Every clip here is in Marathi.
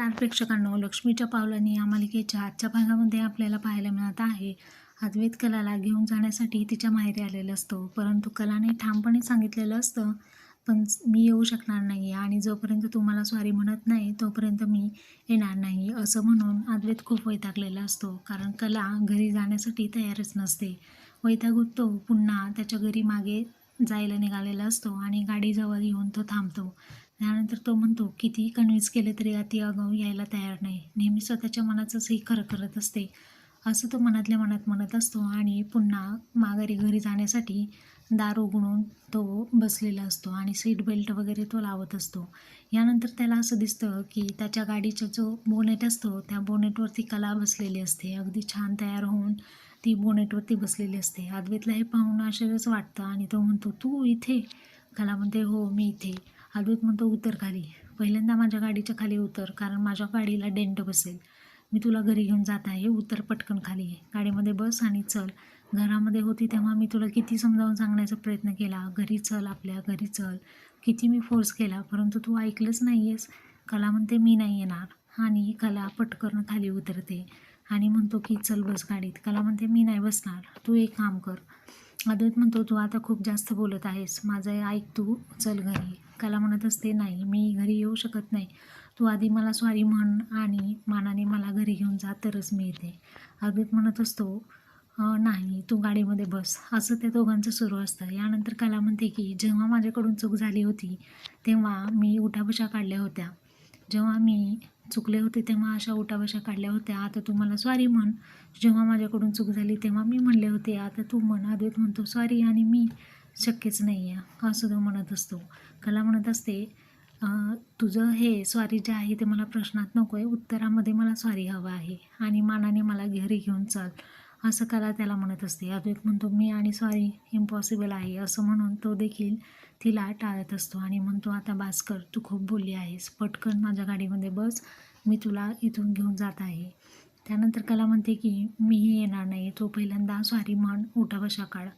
नमस्कार प्रेक्षकांनो लक्ष्मीच्या पावलांनी या मालिकेच्या आजच्या भागामध्ये आपल्याला पाहायला मिळत आहे. अद्वैत कलाला घेऊन जाण्यासाठी तिच्या माहेरी आलेला असतो. परंतु कलाने ठामपणे सांगितलेलं असतं पण मी येऊ शकणार नाही आणि जोपर्यंत तुम्हाला स्वारी म्हणत नाही तोपर्यंत मी येणार नाही असं म्हणून अद्वैत खूप वैतागलेला असतो. कारण कला घरी जाण्यासाठी तयारच नसते. वैतागून तो पुन्हा त्याच्या घरी मागे जायला निघालेला असतो आणि गाडीजवळ येऊन तो थांबतो. त्यानंतर तो म्हणतो कितीही कन्व्हिन्स केले तरी अति आगाऊ यायला तयार नाही. नेहमी स्वतःच्या मनाचंच ही खरं करत असते. असं तो मनातल्या मनात म्हणत असतो आणि पुन्हा माघारी घरी जाण्यासाठी दार उघडून तो बसलेला असतो आणि सीट बेल्ट वगैरे तो लावत असतो. यानंतर त्याला असं दिसतं की त्याच्या गाडीचा जो बोनेट असतो त्या बोनेटवरती कला बसलेली असते. अगदी छान तयार होऊन ती बोनेटवरती बसलेली असते. अद्वैतला हे पाहून आश्चर्यच वाटतं आणि तो म्हणतो तू इथे? कला म्हणते हो मी इथे. अद्वैत म्हणतो उतर खाली पहिल्यांदा माझ्या गाडीच्या खाली उतर कारण माझ्या गाडीला डेंट बसेल. मी तुला घरी घेऊन जात आहे उतर पटकन खाली आहे गाडीमध्ये बस आणि चल. घरामध्ये होती तेव्हा मी तुला किती समजावून सांगण्याचा प्रयत्न केला. घरी चल आपल्या घरी चल. किती मी फोर्स केला परंतु तू ऐकलंच नाही आहेस कला म्हणते मी नाही येणार. आणि कला पटकन खाली उतरते आणि म्हणतो की चल बस गाडीत. कला म्हणते मी नाही बसणार. तू एक काम कर. अद्वैत म्हणतो तू आता खूप जास्त बोलत आहेस. माझं ऐक तू. चल घरी. कला म्हणत असते नाही मी घरी येऊ शकत नाही. तू आधी मला स्वारी म्हण आणि मानाने मला घरी घेऊन जा तरच मी येते. अद्वैत म्हणत असतो नाही तू गाडीमध्ये बस. असं त्या दोघांचं सुरू असतं. यानंतर कला म्हणते की जेव्हा माझ्याकडून चूक झाली होती तेव्हा मी उठाबशा काढल्या होत्या. जेव्हा मी चुकले होते तेव्हा अशा उठाबशा काढल्या होत्या. आता तू मला सॉरी म्हण. जेव्हा माझ्याकडून चूक झाली तेव्हा मी म्हणले होते. आता तू म्हण. अद्वैत म्हणतो सॉरी आणि मी शक्यच नाही आहे असं तो म्हणत असतो. कला म्हणत असते तुझं हे स्वारी जे आहे ते मला प्रश्नात नको आहे उत्तरामध्ये मला स्वारी हवं आहे आणि मानाने मला घरी घेऊन चल. असं कला त्याला म्हणत असते. अद्वैत म्हणतो मी आणि स्वारी इम्पॉसिबल आहे. असं म्हणून तो देखील तिला टाळत असतो आणि म्हणतो आता भास्कर तू खूप बोलली आहेस. पटकन माझ्या गाडीमध्ये बस. मी तुला इथून घेऊन जात आहे. त्यानंतर कला म्हणते की मीही येणार नाही. तो पहिल्यांदा स्वारी म्हण उठा बशा काढ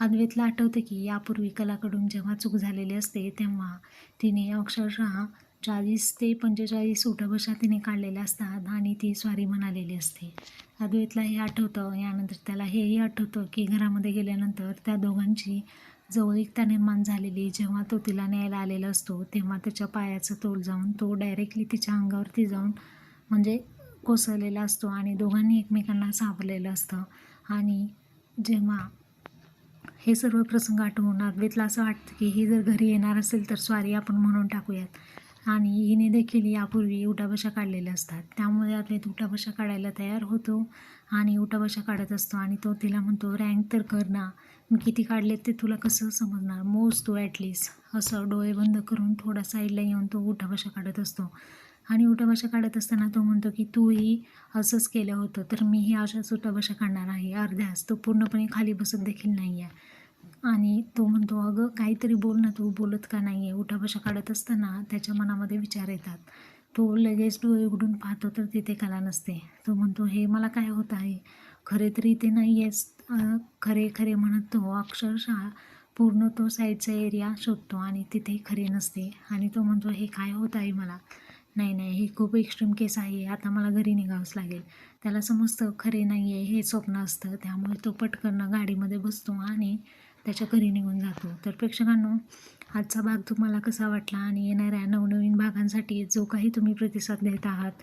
अद्वैतला आठवतं की यापूर्वी कलाकडून जेव्हा चूक झालेली असते तेव्हा तिने अक्षरशः चाळीस ते पंचेचाळीस उठाबशा तिने काढलेल्या असतात आणि ती स्वारी म्हणालेली असते. अद्वैतला हे आठवतं यानंतर त्याला हेही आठवतं की घरामध्ये गेल्यानंतर त्या दोघांची जवळीकता निर्माण झालेली. जेव्हा तो तिला न्यायला आलेला असतो तेव्हा त्याच्या पायाचं तोल जाऊन तो डायरेक्टली तिच्या अंगावरती जाऊन म्हणजे कोसळलेला असतो आणि दोघांनी एकमेकांना सावरलेलं असतं. आणि जेव्हा हे सर्व प्रसंग आठवून अद्वैतला असं वाटतं की हे जर घरी येणार असेल तर स्वारी आपण म्हणून टाकूयात. आणि हिने देखील यापूर्वी उठाबशा काढलेल्या असतात. त्यामुळे अद्वैत उठाबशा काढायला तयार होतो आणि उठाबशा काढत असतो आणि तो तिला म्हणतो रँक तर कर ना. मी किती काढले ते तुला कसं समजणार? मोज तू ॲटलीस्ट असं डोळे बंद करून थोडा साईडला येऊन तो उठाबशा काढत असतो. आणि उठाबशा काढत असताना तो म्हणतो की तूही असंच केलं होतं तर मीही अशाच उठाबशा काढणार आहे. अर्ध्यास तो पूर्णपणे खाली बसत देखील नाही आहे आणि तो म्हणतो अगं काहीतरी बोल ना तू बोलत का नाही आहे उठाबशा काढत असताना त्याच्या मनामध्ये विचार येतात. तो लगेच डोळे उघडून पाहतो तर तिथे कला नसते. तो म्हणतो हे मला काय होत आहे? खरे तरी ते नाही आहेस खरे खरे म्हणत तो अक्षरशः पूर्ण तो साईडचा एरिया शोधतो आणि तिथे खरे नसते. आणि तो म्हणतो हे काय होत आहे मला? नाही नाही हे खूप एक्स्ट्रीम केस आहे. आता मला घरी निघावंच लागेल. त्याला समजतं खरे नाही आहे हे स्वप्न असतं. त्यामुळे तो पटकन गाडीमध्ये बसतो आणि त्याच्या घरी निघून जातो. तर प्रेक्षकांनो आजचा भाग तुम्हाला कसा वाटला आणि येणाऱ्या नवनवीन भागांसाठी जो काही तुम्ही प्रतिसाद देत आहात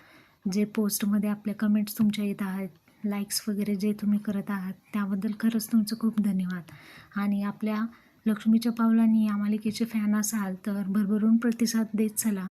जे पोस्टमध्ये आपल्या कमेंट्स तुमच्या येत आहेत लाईक्स वगैरे जे तुम्ही करत आहात त्याबद्दल खरंच तुमचं खूप धन्यवाद. आणि आपल्या लक्ष्मीच्या पावलांनी या मालिकेचे फॅन असाल तर भरभरून प्रतिसाद देत चला.